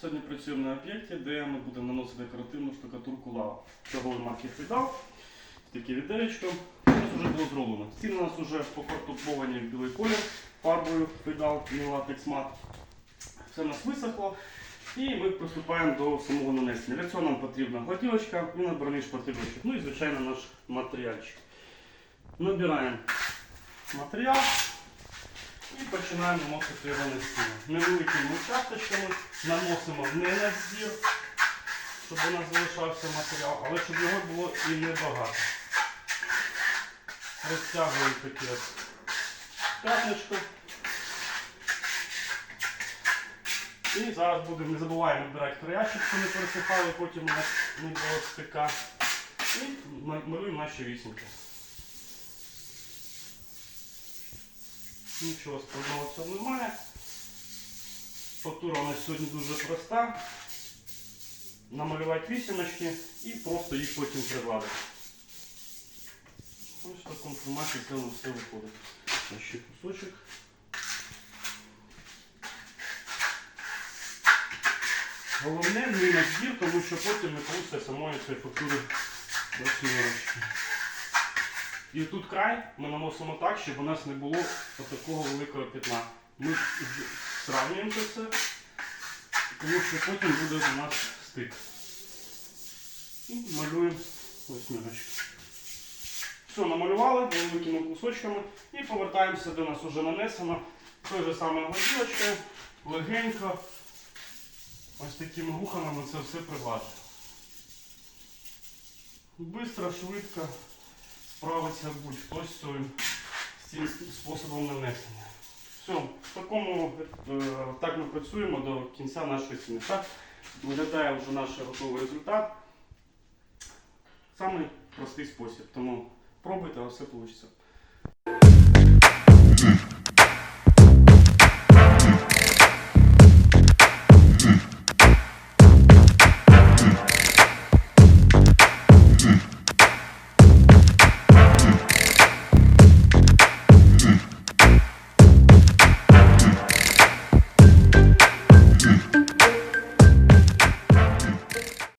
Сьогодні працюємо на об'єкті, де ми будемо наносити декоративну штукатурку лава. Торговий марки Фідал. Таке відеречко. У нас вже було зроблено. Стіни у нас вже пофарбовані в білий колір фарбою Фідал і латекс мат. Все у нас висохло. І ми приступаємо до самого нанесення. Для цього нам потрібна гладілочка і набраний шпателючок. Ну і звичайно наш матеріальчик. Набираємо матеріал і починаємо наносити його на стіну. Невеликими участочками наносимо не на збір, щоб у нас залишався матеріал, але щоб його було і небагато. Розтягуємо таке п'ятничко. І зараз будемо, не забуваємо вибирати краячок, щоб не пересихали, потім у нас не було стика. І ма- малюємо наші вісімки. Нічого складного в цьому немає. Фактура у нас сьогодні дуже проста. Намалювати вісімочки і просто їх потім пригладити. Ось в такому форматі це все виходить. Ще кусочок. Головне не на збір, тому що потім не вийде самої цієї фактури восьмірочки. І тут край ми наносимо так, щоб у нас не було такого великого пятна. Ми сравнюємо це все, тому що потім буде у нас стик. І малюємо восьмірочку. Все, намалювали великими кусочками і повертаємося, де у нас вже нанесено. Той же самою гладілочкою, легенько. Ось такими рухами ми це все пригладжуємо. Бистро, швидко справиться будь-хтось з цим, способом нанесення. Все, в такому, е, так ми працюємо до кінця нашої ціни. Так виглядає вже наш готовий результат. Самий простий спосіб. Тому пробуйте, а все вийде.